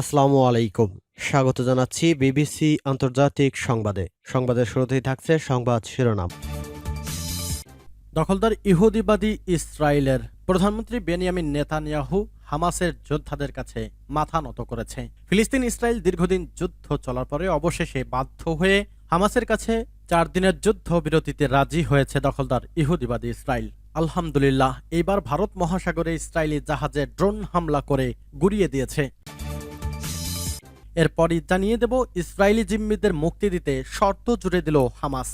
আসসালামু আলাইকুম। স্বাগত জানাচ্ছি বিবিসি আন্তর্জাতিক সংবাদে। সংবাদের শুরুতেই থাকছে সংবাদ শিরোনাম। দখলদার ইহুদিবাদী ইসরায়েলের প্রধানমন্ত্রী বেনিয়ামিন নেতানিয়াহু হামাসের যোদ্ধাদের কাছে মাথা নত করেছে। ফিলিস্তিন ইসরায়েল দীর্ঘদিন যুদ্ধ চলার পরে অবশেষে বাধ্য হয়ে হামাসের কাছে চার দিনের যুদ্ধ বিরতিতে রাজি হয়েছে দখলদার ইহুদিবাদী ইসরায়েল। আলহামদুলিল্লাহ, এইবার ভারত মহাসাগরে ইসরায়েলি জাহাজে ড্রোন হামলা করে গুড়িয়ে দিয়েছে। এরপরই জানিয়ে দেব, ইসরায়েলি জিম্মিদের মুক্তি দিতে শর্ত জুড়ে দিল হামাস।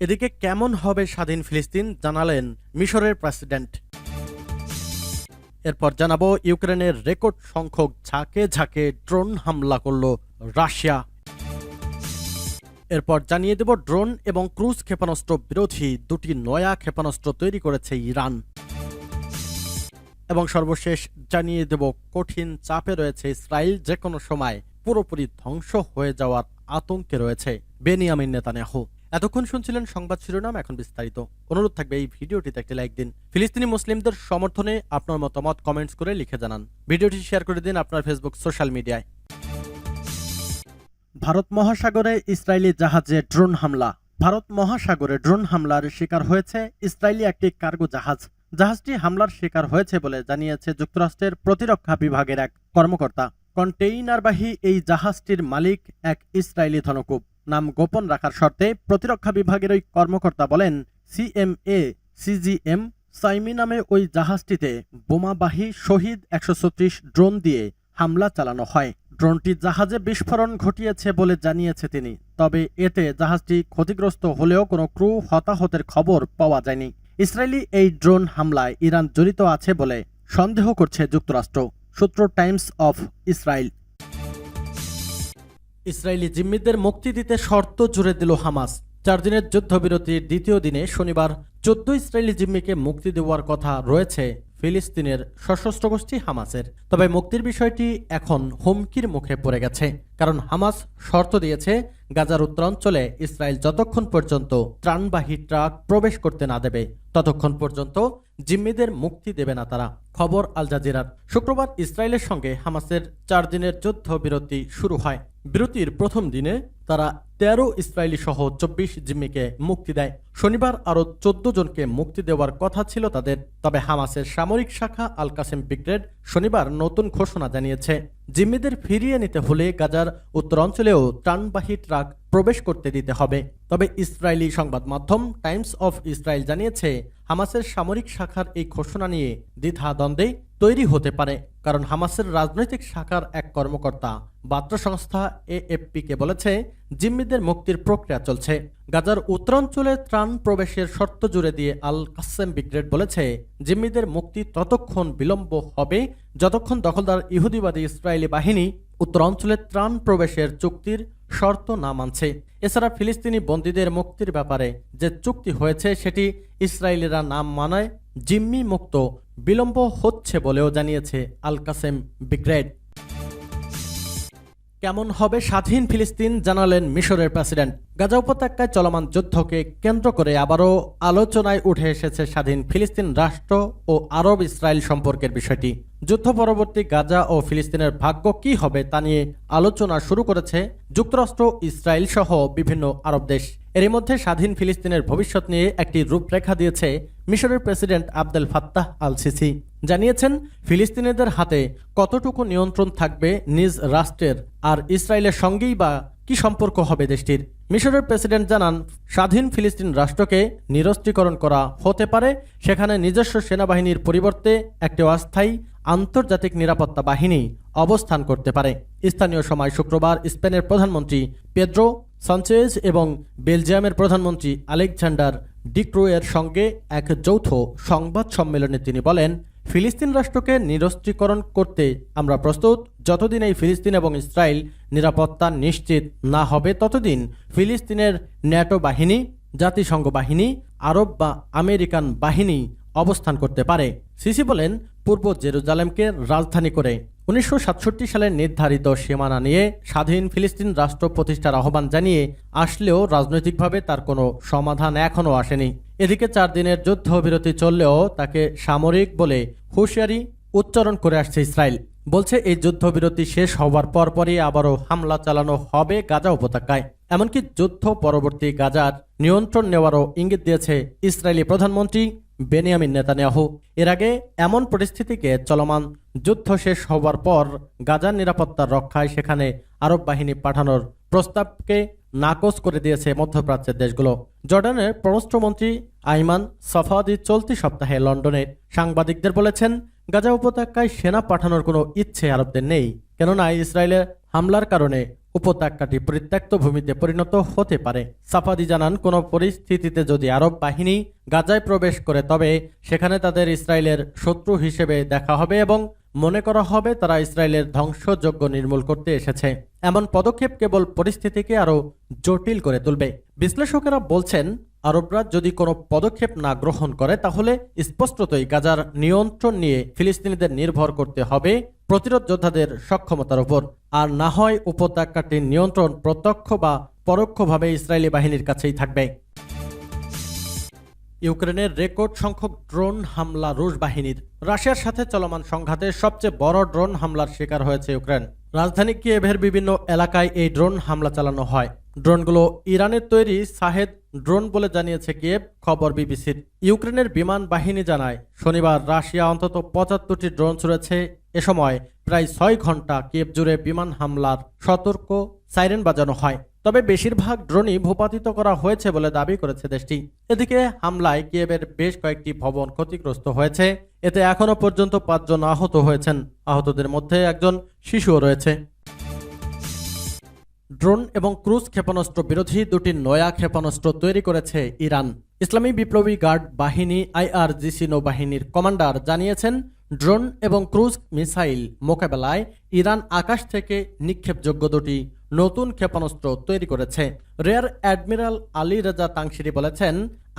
এদিকে কেমন হবে স্বাধীন ফিলিস্তিন জানালেন মিশরের প্রেসিডেন্ট। এরপর জানাব, ইউক্রেনের রেকর্ড সংখ্যক ঝাঁকে ঝাঁকে ড্রোন হামলা করল রাশিয়া। এরপর জানিয়ে দেব, ড্রোন এবং ক্রুজ ক্ষেপণাস্ত্র বিরোধী দুটি নয়া ক্ষেপণাস্ত্র তৈরি করেছে ইরান। এবং সর্বশেষ জানিয়ে দেব, কঠিন চাপে রয়েছে ইসরায়েল। যে কোনো সময় পুরোপুরি ধ্বংস হয়ে যাওয়ার আতঙ্কে রয়েছে বেনিয়ামিন নেতানিয়াহু। এতক্ষণ শুনছিলেন সংবাদ শিরোনাম, এখন বিস্তারিত। অনুরোধ থাকবে এই ভিডিওটিতে একটি লাইক দিন। ফিলিস্তিনি মুসলিমদের সমর্থনে আপনার মতামত কমেন্টস করে লিখে জানান। ভিডিওটি শেয়ার করে দিন আপনার ফেসবুক সোশ্যাল মিডিয়ায় ভারত মহাসাগরে ইসরায়েলি জাহাজে ড্রোন হামলা। ভারত মহাসাগরে ড্রোন হামলার শিকার হয়েছে ইসরায়েলি একটি কার্গো জাহাজ। জাহাজটি হামলার শিকার হয়েছে বলে জানিয়েছে যুক্তরাষ্ট্রের প্রতিরক্ষা বিভাগের এক কর্মকর্তা। কন্টেইনারবাহী এই জাহাজটির মালিক এক ইসরায়েলি ধনকূপ। নাম গোপন রাখার শর্তে প্রতিরক্ষা বিভাগের ওই কর্মকর্তা বলেন, সিএমএ, সিজিএম, সাইমি নামে ওই জাহাজটিতে বোমাবাহী শহীদ একশো ছত্রিশ ড্রোন দিয়ে হামলা চালানো হয়। ড্রোনটি জাহাজে বিস্ফোরণ ঘটিয়েছে বলে জানিয়েছে তিনি। তবে এতে জাহাজটি ক্ষতিগ্রস্ত হলেও কোনো ক্রু হতাহতের খবর পাওয়া যায়নি। ইসরায়েলি এই ড্রোন হামলায় ইরান জড়িত আছে বলে সন্দেহ করছে যুক্তরাষ্ট্র, সূত্র টাইমস অফ ইসরায়েল। ইসরায়েলি জিম্মিদের মুক্তি দিতে শর্ত জুড়ে দিল হামাস। চার দিনের যুদ্ধবিরতির দ্বিতীয় দিনে শনিবার চোদ্দ ইসরায়েলি জিম্মিকে মুক্তি দেওয়ার কথা রয়েছে ফিলিস্তিনের সশস্ত্র গোষ্ঠী হামাসের। তবে মুক্তির বিষয়টি এখন হুমকির মুখে পড়ে গেছে, কারণ হামাস শর্ত দিয়েছে গাজার উত্তরাঞ্চলে ইসরায়েল যতক্ষণ পর্যন্ত ত্রাণবাহী ট্রাক প্রবেশ করতে না দেবে, ততক্ষণ পর্যন্ত জিম্মিদের মুক্তি দেবে না তারা। খবর আল জাজিরার। শুক্রবার ইসরায়েলের সঙ্গে হামাসের চার দিনের যুদ্ধ বিরতি শুরু হয়। বিরতির প্রথম দিনে তারা তেরো ইসরায়েলি সহ চব্বিশ জিম্মিকে মুক্তি দেয়। শনিবার আরও চোদ্দ জনকে মুক্তি দেওয়ার কথা ছিল তাদের, তবে হামাসের সামরিক শাখা আল কাসেম ব্রিগেড শনিবার নতুন ঘোষণা জানিয়েছে। জিম্মিদের ফিরিয়ে নিতে হলে গাজার উত্তরাঞ্চলেও ত্রাণবাহী ট্রাক প্রবেশ করতে দিতে হবে। তবে ইসরায়েলি সংবাদ মাধ্যম টাইমস অফ ইসরায়েল জানিয়েছে, হামাসের সামরিক শাখার এই ঘোষণা নিয়ে দ্বিধা দ্বন্দ্বে তৈরি হতে পারে, কারণ হামাসের রাজনৈতিক শাখার এক কর্মকর্তা বার্তা সংস্থা এএফপিকে বলেছে, জিম্মিদের মুক্তির প্রক্রিয়া চলছে। গাজার উত্তরাঞ্চলে ত্রাণ প্রবেশের শর্ত জুড়ে দিয়ে আল কাসেম ব্রিগেড বলেছে, জিম্মিদের মুক্তি ততক্ষণ বিলম্ব হবে যতক্ষণ দখলদার ইহুদিবাদী ইসরায়েলি বাহিনী উত্তরাঞ্চলে ত্রাণ প্রবেশের চুক্তির শর্ত না মানছে। এছাড়া ফিলিস্তিনি বন্দীদের মুক্তির ব্যাপারে যে চুক্তি হয়েছে, সেটি ইসরায়েলিরা নাম মানায়, জিম্মি মুক্ত, বিলম্ব হচ্ছে বলেও জানিয়েছে আল কাসেম ব্রিগেড কেমন হবে? স্বাধীন ফিলিস্তিন জানালেন মিশরের প্রেসিডেন্ট। গাজা উপত্যকায় চলমান যুদ্ধকে কেন্দ্র করে আবারও আলোচনায় উঠে এসেছে স্বাধীন ফিলিস্তিন রাষ্ট্র ও আরব ইসরায়েল সম্পর্কের বিষয়টি। যুদ্ধ পরবর্তী গাজা ও ফিলিস্তিনের ভাগ্য কি হবে তা নিয়ে আলোচনা শুরু করেছে যুক্তরাষ্ট্র, ইসরায়েল সহ বিভিন্ন আরব দেশ। এরই মধ্যে স্বাধীন ফিলিস্তিনের ভবিষ্যৎ নিয়ে একটি রূপরেখা দিয়েছে মিশরের president Abdel Fattah al Sisi জানিয়েছেন, ফিলিস্তিনিদের হাতে কতটুকু নিয়ন্ত্রণ থাকবে নিজ রাষ্ট্রের আর ইসরায়েলের সঙ্গেই বা কি সম্পর্ক হবে দেশটির? মিশরের প্রেসিডেন্ট জানান, স্বাধীন ফিলিস্তিন রাষ্ট্রকে নিরস্ত্রীকরণ করা হতে পারে, সেখানে নিজস্ব সেনাবাহিনীর পরিবর্তে একটি অস্থায়ী আন্তর্জাতিক নিরাপত্তা বাহিনী অবস্থান করতে পারে। স্থানীয় সময় শুক্রবার স্পেনের প্রধানমন্ত্রী পেদ্রো সানচেজ এবং বেলজিয়ামের প্রধানমন্ত্রী আলেকজান্ডার ডিক্রোয়ের সঙ্গে এক যৌথ সংবাদ সম্মেলনে তিনি বলেন ফিলিস্তিন রাষ্ট্রকে নিরস্ত্রীকরণ করতে আমরা প্রস্তুত। যতদিন এই ফিলিস্তিন এবং ইসরায়েল নিরাপত্তা নিশ্চিত না হবে, ততদিন ফিলিস্তিনের ন্যাটো বাহিনী, জাতিসংঘ বাহিনী, আরব বা আমেরিকান বাহিনী অবস্থান করতে পারে। সিসি বলেন, পূর্ব জেরুজালেমকে রাজধানী করে উনিশশো সাতষট্টি সালে নির্ধারিত সীমানা নিয়ে স্বাধীন ফিলিস্তিন রাষ্ট্র প্রতিষ্ঠার আহ্বান জানিয়ে, আসলেও রাজনৈতিকভাবে তার কোনো সমাধান এখনও আসেনি। এদিকে চার দিনের যুদ্ধবিরতি চললেও তাকে সামরিক বলে হুঁশিয়ারি উচ্চারণ করে আসছে ইসরায়েল। বলছে, এই যুদ্ধবিরতি শেষ হওয়ার পরপরই আবারও হামলা চালানো হবে গাজা উপত্যকায়। এমনকি যুদ্ধ পরবর্তী গাজার নিয়ন্ত্রণ নেওয়ারও ইঙ্গিত দিয়েছে ইসরায়েলি প্রধানমন্ত্রী বেনিয়ামিন নেতানিয়াহু। এর আগে এমন পরিস্থিতিকে চলমান যুদ্ধ শেষ হওয়ার পর গাজার নিরাপত্তা রক্ষায় সেখানে আরব বাহিনী পাঠানোর প্রস্তাবকে নাকচ করে দিয়েছে মধ্যপ্রাচ্যের দেশগুলো। জর্ডানের পররাষ্ট্রমন্ত্রী আইমান সফাদি চলতি সপ্তাহে লন্ডনে সাংবাদিকদের বলেছেন, গাজা উপত্যকায় সেনা পাঠানোর কোনো ইচ্ছে আরবদের নেই, কেননা ইসরায়েলের হামলার কারণে উপত্যকাটি পরিত্যক্ত ভূমিতে পরিণত হতে পারে। সাফাদি জানান, কোনো পরিস্থিতিতে যদি আরব বাহিনী গাজায় প্রবেশ করে, তবে সেখানে তাদের ইসরায়েলের শত্রু হিসেবে দেখা হবে এবং মনে করা হবে তারা ইসরায়েলের ধ্বংসযজ্ঞ নির্মূল করতে এসেছে। এমন পদক্ষেপ কেবল পরিস্থিতিকে আরও জটিল করে তুলবে। বিশ্লেষকেরা বলছেন, আরবরা যদি কোনো পদক্ষেপ না গ্রহণ করে, তাহলে স্পষ্টতই গাজার নিয়ন্ত্রণ নিয়ে ফিলিস্তিনিদের নির্ভর করতে হবে প্রতিরোধ যোদ্ধাদের সক্ষমতার উপর। আর না হয় উপত্যকাটির নিয়ন্ত্রণ প্রত্যক্ষ বা পরোক্ষভাবে ইসরায়েলি বাহিনীর কাছেই থাকবে। ইউক্রেনের রেকর্ড সংখ্যক ড্রোন হামলা রুশ বাহিনীর। রাশিয়ার সাথে চলমান সংঘাতে সবচেয়ে বড় ড্রোন হামলার শিকার হয়েছে ইউক্রেন। রাজধানী কিয়েভের বিভিন্ন এলাকায় এই ড্রোন হামলা চালানো হয়। ড্রোনগুলো ইরানের তৈরি সাহেদ ড্রোন বলে জানিয়েছে কিয়েভ, খবর বিবিসির। ইউক্রেনের বিমান বাহিনী জানায়, শনিবার রাশিয়া অন্তত পঁচাত্তরটি ড্রোন ছুড়েছে। এ সময় প্রায় ছয় ঘণ্টা কিয়েভ জুড়ে বিমান হামলার সতর্ক সাইরেন বাজানো হয়। তবে বেশিরভাগ ড্রোনই ভূপাতিত করা হয়েছে বলে দাবি করেছে দেশটি। এদিকে হামলায় কিয়েভের বেশ কয়েকটি ভবন ক্ষতিগ্রস্ত হয়েছে। এতে এখনও পর্যন্ত পাঁচজন আহত হয়েছেন। আহতদের মধ্যে একজন শিশুও রয়েছে। ড্রোন এবং ক্রুজ ক্ষেপণাস্ত্র বিরোধী দুটি নয়া ক্ষেপণাস্ত্র তৈরি করেছে ইরান। ইসলামী বিপ্লবী গার্ড বাহিনী আইআরজিসি নৌবাহিনীর কমান্ডার জানিয়েছেন ড্রোন এবং ক্রুজ মিসাইল মোকাবেলায় ইরান আকাশ থেকে নিক্ষেপযোগ্য দুটি নতুন ক্ষেপণাস্ত্র তৈরি করেছে। Rear admiral Ali Reza Tangsiri বলেছেন,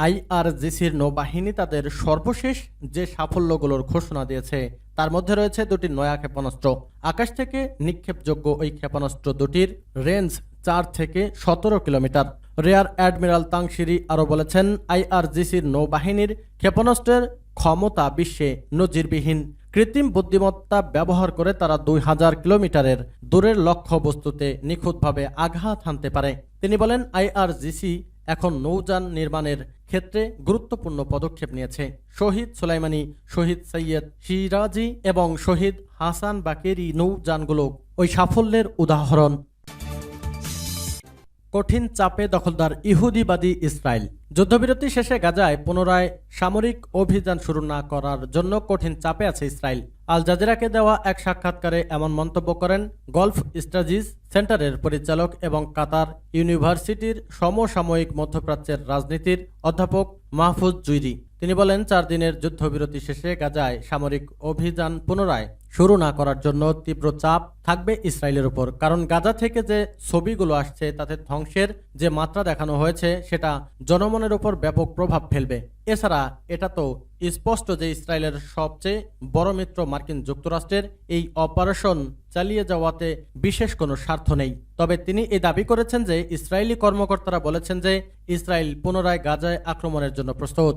আইআরজিসির নৌবাহিনী তাদের সর্বশেষ যে সাফল্যগুলোর ঘোষণা দিয়েছে, তার মধ্যে রয়েছে দুটি নয়া ক্ষেপণাস্ত্র। আকাশ থেকে নিক্ষেপযোগ্য ওই ক্ষেপণাস্ত্র দুটির রেঞ্জ চার থেকে সতেরো কিলোমিটার। রেয়ার অ্যাডমিরাল তাংশিরি আরও বলেছেন, আইআরজিসির নৌবাহিনীর ক্ষেপণাস্ত্রের ক্ষমতা বিশ্বে নজিরবিহীন। কৃত্রিম বুদ্ধিমত্তা ব্যবহার করে তারা দুই হাজার কিলোমিটারের দূরের লক্ষ্য বস্তুতে নিখুঁতভাবে আঘাত হানতে পারে। তিনি বলেন আইআরজিসি এখন নৌযান নির্মাণের ক্ষেত্রে গুরুত্বপূর্ণ পদক্ষেপ নিয়েছে। শহীদ সুলাইমানি, শহীদ সৈয়দ সিরাজি এবং শহীদ হাসান বাকেরি নৌযানগুলো ওই সাফল্যের উদাহরণ। কঠিন চাপে দখলদার ইহুদিবাদী ইসরায়েল। যুদ্ধবিরতি শেষে গাজায় পুনরায় সামরিক অভিযান শুরু না করার জন্য কঠিন চাপে আছে ইসরায়েল। আল জাজিরাকে দেওয়া এক সাক্ষাৎকারে এমন মন্তব্য করেন, গলফ স্ট্রাজিস সেন্টারের পরিচালক এবং কাতার ইউনিভার্সিটির সমসাময়িক মধ্যপ্রাচ্যের রাজনীতির অধ্যাপক মাহফুজ জুইরি। তিনি বলেন, চার দিনের যুদ্ধবিরতি শেষে গাজায় সামরিক অভিযান পুনরায় শুরু না করার জন্য তীব্র চাপ থাকবে ইসরায়েলের উপর। কারণ গাজা থেকে যে ছবিগুলো আসছে, তাতে ধ্বংসের যে মাত্রা দেখানো হয়েছে, সেটা জনমনের উপর ব্যাপক প্রভাব ফেলবে। এছাড়া এটা তো স্পষ্ট যে ইসরায়েলের সবচেয়ে বড় মিত্র মার্কিন যুক্তরাষ্ট্রের এই অপারেশন চালিয়ে যাওয়াতে বিশেষ কোনো স্বার্থ নেই। তবে তিনি এই দাবি করেছেন যে, ইসরায়েলি কর্মকর্তারা বলেছেন যে, ইসরায়েল পুনরায় গাজায় আক্রমণের জন্য প্রস্তুত।